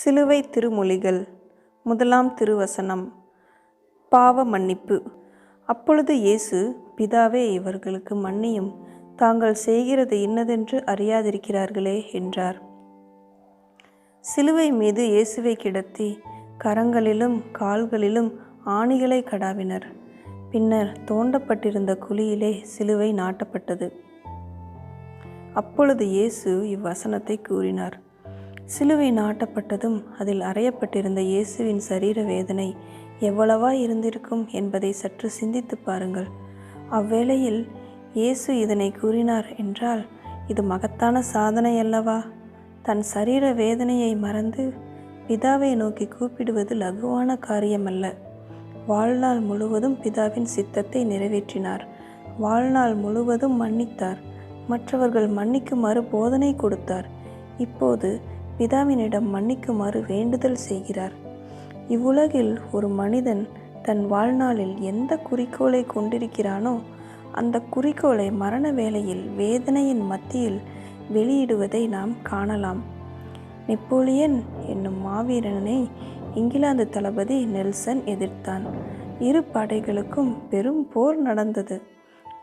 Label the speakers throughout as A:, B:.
A: சிலுவை திருமொழிகள் முதலாம் திருவசனம் பாவ மன்னிப்பு அப்பொழுது இயேசு பிதாவே இவர்களுக்கு மன்னியும் தாங்கள் செய்கிறது இன்னதென்று அறியாதிருக்கிறார்களே என்றார் சிலுவை மீது இயேசுவை கிடத்தி கரங்களிலும் கால்களிலும் ஆணிகளை கடாவினர் பின்னர் தோண்டப்பட்டிருந்த குழியிலே சிலுவை நாட்டப்பட்டது அப்பொழுது இயேசு இவ்வசனத்தை கூறினார் சிலுவை நாட்டப்பட்டதும் அதில் அறையப்பட்டிருந்த இயேசுவின் சரீர வேதனை எவ்வளவா இருந்திருக்கும் என்பதை சற்று சிந்தித்து பாருங்கள் அவ்வேளையில் இயேசு இதனை கூறினார் என்றால் இது மகத்தான சாதனை அல்லவா தன் சரீர வேதனையை மறந்து பிதாவை நோக்கி கூப்பிடுவது லகுவான காரியமல்ல வாழ்நாள் முழுவதும் பிதாவின் சித்தத்தை நிறைவேற்றினார் வாழ்நாள் முழுவதும் மன்னித்தார் மற்றவர்கள் மன்னிக்குமாறு போதனை கொடுத்தார் இப்போது பிதாவினிடம் மன்னிக்குமாறு வேண்டுதல் செய்கிறார் இவ்வுலகில் ஒரு மனிதன் தன் வாழ்நாளில் எந்த குறிக்கோளை கொண்டிருக்கிறானோ அந்த குறிக்கோளை மரண வேளையில் வேதனையின் மத்தியில் வெளியிடுவதை நாம் காணலாம் நெப்போலியன் என்னும் மாவீரனை இங்கிலாந்து தளபதி நெல்சன் எதிர்த்தான் இரு படைகளுக்கும் பெரும் போர் நடந்தது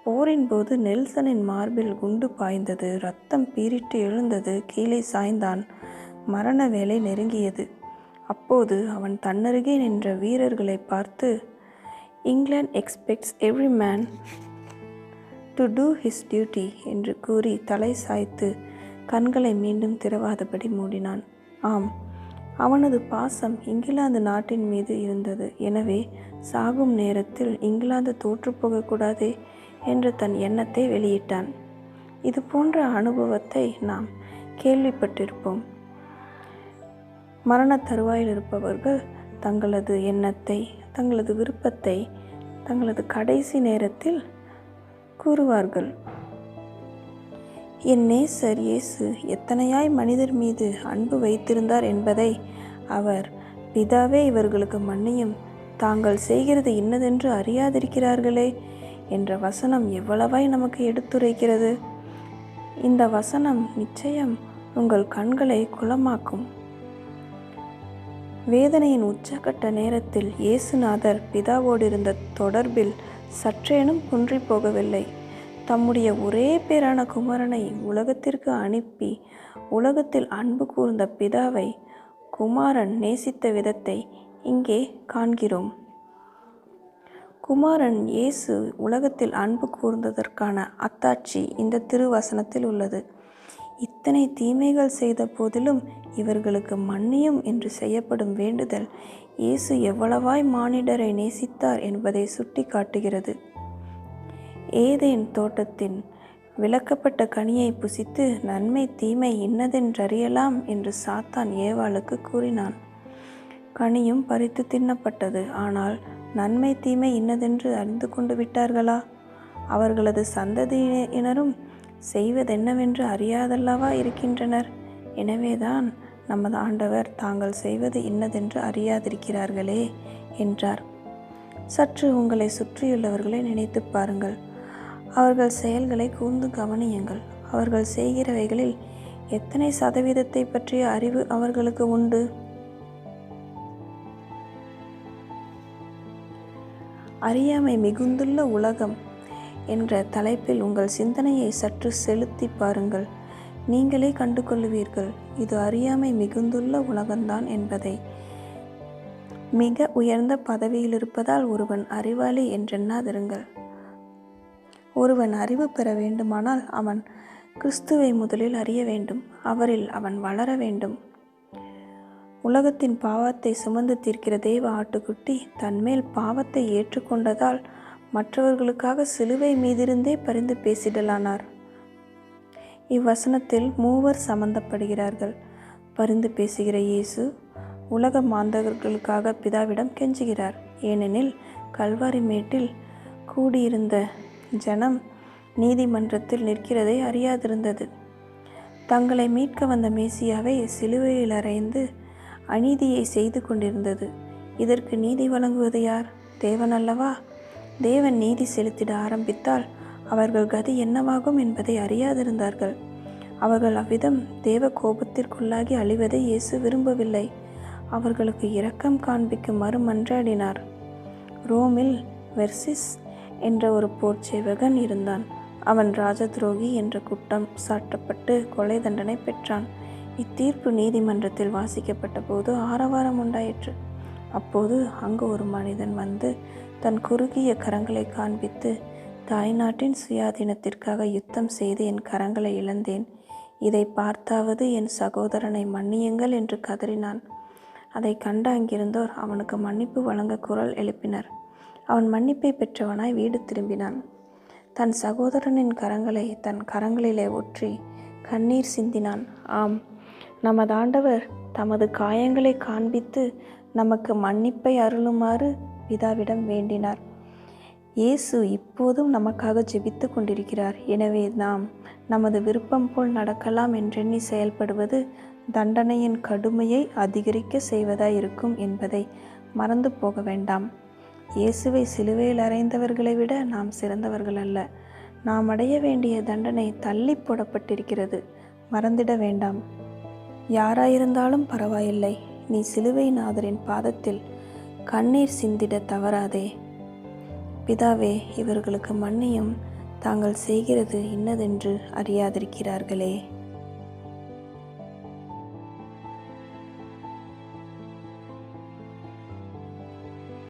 A: போரின் போது நெல்சனின் மார்பில் குண்டு பாய்ந்தது ரத்தம் பீரிட்டு எழுந்தது கீழே சாய்ந்தான் மரண வேலை நெருங்கியது அப்போது அவன் தன்னருகே நின்ற வீரர்களை பார்த்து England expects every man to do his duty என்று கூறி தலை சாய்த்து கண்களை மீண்டும் திறவாதபடி மூடினான் ஆம் அவனது பாசம் இங்கிலாந்து நாட்டின் மீது இருந்தது எனவே சாகும் நேரத்தில் இங்கிலாந்து தோற்றுப்போகக்கூடாதே என்ற தன் எண்ணத்தை வெளியிட்டான் இது போன்ற அனுபவத்தை நாம் கேள்விப்பட்டிருப்போம் மரண தருவாயில் இருப்பவர்கள் தங்களது எண்ணத்தை தங்களது விருப்பத்தை தங்களது கடைசி நேரத்தில் கூறுவார்கள் என் நேசர் இயேசு எத்தனையாய் மனிதர் மீது அன்பு வைத்திருந்தார் என்பதை அவர் பிதாவே இவர்களுக்கு மன்னியும் தாங்கள் செய்கிறது இன்னதென்று அறியாதிருக்கிறார்களே என்ற வசனம் எவ்வளவாய் நமக்கு எடுத்துரைக்கிறது இந்த வசனம் நிச்சயம் உங்கள் கண்களை குளமாக்கும் வேதனையின் உச்சகட்ட நேரத்தில் இயேசுநாதர் பிதாவோடிருந்த தொடர்பில் சற்றேனும் குன்றி போகவில்லை தம்முடைய ஒரே பேரான குமரனை உலகத்திற்கு அனுப்பி உலகத்தில் அன்பு கூர்ந்த பிதாவை குமாரன் நேசித்த விதத்தை இங்கே காண்கிறோம் குமாரன் இயேசு உலகத்தில் அன்பு கூர்ந்ததற்கான அத்தாட்சி இந்த திருவசனத்தில் உள்ளது இத்தனை தீமைகள் செய்த போதிலும் இவர்களுக்கு மன்னியும் என்று செய்யப்படும் வேண்டுதல் இயேசு எவ்வளவாய் மானிடரை நேசித்தார் என்பதை சுட்டி காட்டுகிறது ஏதேன் தோட்டத்தின் விளக்கப்பட்ட கனியை புசித்து நன்மை தீமை இன்னதென்றறியலாம் என்று சாத்தான் ஏவாளுக்கு கூறினான் கனியும் பறித்து தின்னப்பட்டது ஆனால் நன்மை தீமை இன்னதென்று அறிந்து கொண்டு விட்டார்களா அவர்களது சந்ததியினரும் செய்வதென்னவென்று அறியாதல்லவா இருக்கின்றனர் எனவேதான் நமது ஆண்டவர் தாங்கள் செய்வது இன்னதென்று அறியாதிருக்கிறார்களே என்றார் சற்று உங்களை சுற்றியுள்ளவர்களை நினைத்து பாருங்கள் அவர்கள் செயல்களை கூர்ந்து கவனியுங்கள் அவர்கள் செய்கிறவைகளில் எத்தனை சதவீதத்தை பற்றிய அறிவு அவர்களுக்கு உண்டு அறியாமை மிகுந்துள்ள உலகம் என்ற தலைப்பில் உங்கள் சிந்தனையை சற்று செலுத்தி பாருங்கள் நீங்களே கண்டு இது அறியாமை மிகுந்துள்ள உலகம்தான் என்பதை மிக உயர்ந்த பதவியில் இருப்பதால் ஒருவன் அறிவாளி என்றெண்ணாதிருங்கள் ஒருவன் அறிவு பெற வேண்டுமானால் அவன் கிறிஸ்துவை முதலில் அறிய வேண்டும் அவரில் அவன் வளர வேண்டும் உலகத்தின் பாவத்தை சுமந்து தீர்க்கிற தெய்வ ஆட்டுக்குட்டி தன்மேல் பாவத்தை ஏற்றுக்கொண்டதால் மற்றவர்களுக்காக சிலுவை மீதிருந்தே பரிந்து பேசிடலானார் இவ்வசனத்தில் மூவர் சம்பந்தப்படுகிறார்கள் பரிந்து பேசுகிற இயேசு உலக மாந்தவர்களுக்காக பிதாவிடம் கெஞ்சுகிறார் ஏனெனில் கல்வாரி மேட்டில் கூடியிருந்த ஜனம் நீதிமன்றத்தில் நிற்கிறதை அறியாதிருந்தது தங்களை மீட்க வந்த மேசியாவை சிலுவையில் அறைந்து அநீதியை செய்து கொண்டிருந்தது இதற்கு நீதி வழங்குவது யார் தேவனல்லவா தேவன் நீதி செலுத்திட ஆரம்பித்தால் அவர்கள் கதி என்னவாகும் என்பதை அறியாதிருந்தார்கள் அவர்கள் அவ்விதம் தேவ கோபத்திற்குள்ளாகி அழிவதை இயேசு விரும்பவில்லை அவர்களுக்கு இரக்கம் காண்பிக்கும் மறுமன்றாடினார் ரோமில் வெர்சிஸ் என்ற ஒரு போர் சேவகன் இருந்தான் அவன் ராஜ துரோகி என்ற குற்றம் சாட்டப்பட்டு கொலை தண்டனை பெற்றான் இத்தீர்ப்பு நீதிமன்றத்தில் வாசிக்கப்பட்ட போது ஆரவாரம் உண்டாயிற்று அப்போது அங்கு ஒரு மனிதன் வந்து தன் குறுகிய கரங்களை காண்பித்து தாய்நாட்டின் சுயாதீனத்திற்காக யுத்தம் செய்து என் கரங்களை இழந்தேன் இதை பார்த்தாவது என் சகோதரனை மன்னியுங்கள் என்று கதறினான் அதை கண்ட அங்கிருந்தோர் அவனுக்கு மன்னிப்பு வழங்க குரல் எழுப்பினர் அவன் மன்னிப்பை பெற்றவனாய் வீடு திரும்பினான் தன் சகோதரனின் கரங்களை தன் கரங்களிலே ஒற்றி கண்ணீர் சிந்தினான் ஆம் நமதாண்டவர் தமது காயங்களை காண்பித்து நமக்கு மன்னிப்பை அருளுமாறு பிதாவிடம் வேண்டினார் இயேசு இப்போதும் நமக்காக ஜெபித்து கொண்டிருக்கிறார் எனவே நாம் நமது விருப்பம் போல் நடக்கலாம் என்றெண்ணி செயல்படுவது தண்டனையின் கடுமையை அதிகரிக்க செய்வதாயிருக்கும் என்பதை மறந்து போக வேண்டாம் இயேசுவை சிலுவையில் அறைந்தவர்களை விட நாம் சிறந்தவர்கள் அல்ல நாம் அடைய வேண்டிய தண்டனை தள்ளி போடப்பட்டிருக்கிறது மறந்திட வேண்டாம் யாராயிருந்தாலும் பரவாயில்லை நீ சிலுவை நாதரின் பாதத்தில் கண்ணீர் சிந்திட தவறாதே பிதாவே இவர்களுக்கு மன்னியும் தாங்கள் செய்கிறது இன்னதென்று அறியாதிருக்கிறார்களே